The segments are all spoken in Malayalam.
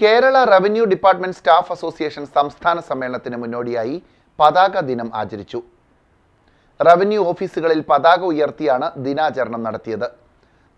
Kerala revenue department staff association സംസ്ഥാന സമ്മേളനത്തിന് മുന്നോടിയായി പതാക ദിനം ആചരിച്ചു. റവന്യൂ ഓഫീസുകളിൽ പതാക ഉയർത്തിയാണ് ദിനാചരണം നടത്തിയത്.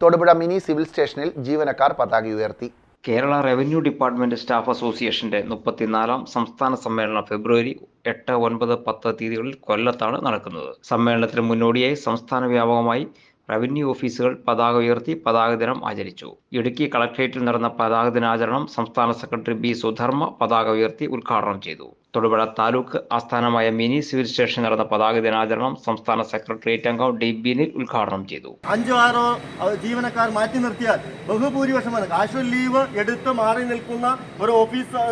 തൊടുപുഴ മിനി സിവിൽ സ്റ്റേഷനിൽ ജീവനക്കാർ പതാക ഉയർത്തി. കേരള റവന്യൂ ഡിപ്പാർട്ട്മെന്റ് സ്റ്റാഫ് അസോസിയേഷന്റെ മുപ്പത്തിനാലാം സംസ്ഥാന സമ്മേളനം ഫെബ്രുവരി എട്ട് ഒൻപത് പത്ത് തീയതികളിൽ കൊല്ലത്താണ് നടക്കുന്നത്. സമ്മേളനത്തിന് മുന്നോടിയായി സംസ്ഥാന വ്യാപകമായി റവന്യൂ ഓഫീസുകൾ പതാക ഉയർത്തി പതാക ദിനം ആചരിച്ചു. ഇടുക്കി കളക്ട്രേറ്റിൽ നടന്ന പതാക ദിനാചരണം സംസ്ഥാന സെക്രട്ടറി ബി സുധർമ്മ പതാക ഉയർത്തി ഉദ്ഘാടനം ചെയ്തു. തൊടുപുഴ താലൂക്ക് ആസ്ഥാനമായ മിനി സിവിൽ സ്റ്റേഷൻ നടന്ന പതാക ദിനാചരണം സംസ്ഥാന സെക്രട്ടേറിയറ്റ് അംഗം ഡി ബിനിൽ ഉദ്ഘാടനം ചെയ്തു. അഞ്ചോ ആറോ ജീവനക്കാർ മാറ്റി നിർത്തിയാൽ ബഹുഭൂരിപക്ഷമാണ് കാശ് ലീവ് എടുത്ത് മാറി നിൽക്കുന്ന ഒരു ഓഫീസ്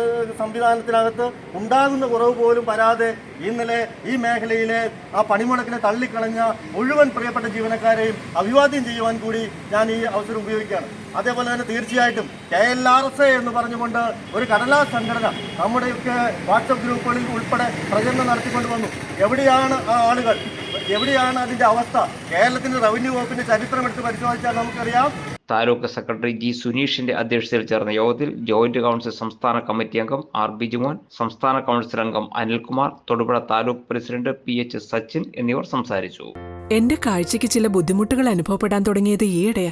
സംവിധാനത്തിനകത്ത് ഉണ്ടാകുന്ന കുറവ് പോലും വരാതെ ഇന്നലെ ഈ മേഖലയിലെ ആ പണിമുടക്കിനെ തള്ളിക്കളഞ്ഞ മുഴുവൻ പ്രിയപ്പെട്ട ജീവനക്കാരെയും അഭിവാദ്യം ചെയ്യുവാൻ കൂടി ഞാൻ ഈ അവസരം ഉപയോഗിക്കുകയാണ്. അതേപോലെ തന്നെ തീർച്ചയായിട്ടും K L R S A എന്ന് പറഞ്ഞുകൊണ്ട് ഒരു കടലാസ് സംഘടന നമ്മുടെയൊക്കെ വാട്സപ്പ് ഗ്രൂപ്പുകളിൽ ഉൾപ്പെടെ പ്രചരണം നടത്തിക്കൊണ്ട് വന്നു. എവിടെയാണ് ആ ആളുകൾ? എവിടെയാണ് അതിന്റെ അവസ്ഥ? കേരളത്തിന്റെ റവന്യൂ വകുപ്പിന്റെ ചരിത്രം എടുത്ത് പരിശോധിച്ചാൽ നമുക്കറിയാം. താലൂക്ക് സെക്രട്ടറി ജി സുനീഷിന്റെ അധ്യക്ഷതയിൽ ചേർന്ന യോഗത്തിൽ ജോയിന്റ് കൗൺസിൽ സംസ്ഥാന കമ്മിറ്റി അംഗം ആർ ബിജുമോൻ സംസ്ഥാന കൗൺസിൽ അംഗം Anilkumar Thodupuzha taluk president P H Sachin എന്നിവർ സംസാരിച്ചു. എന്റെ കാഴ്ചയ്ക്ക് ചില ബുദ്ധിമുട്ടുകൾ അനുഭവപ്പെടാൻ തുടങ്ങിയത് ഈയിടെയാ.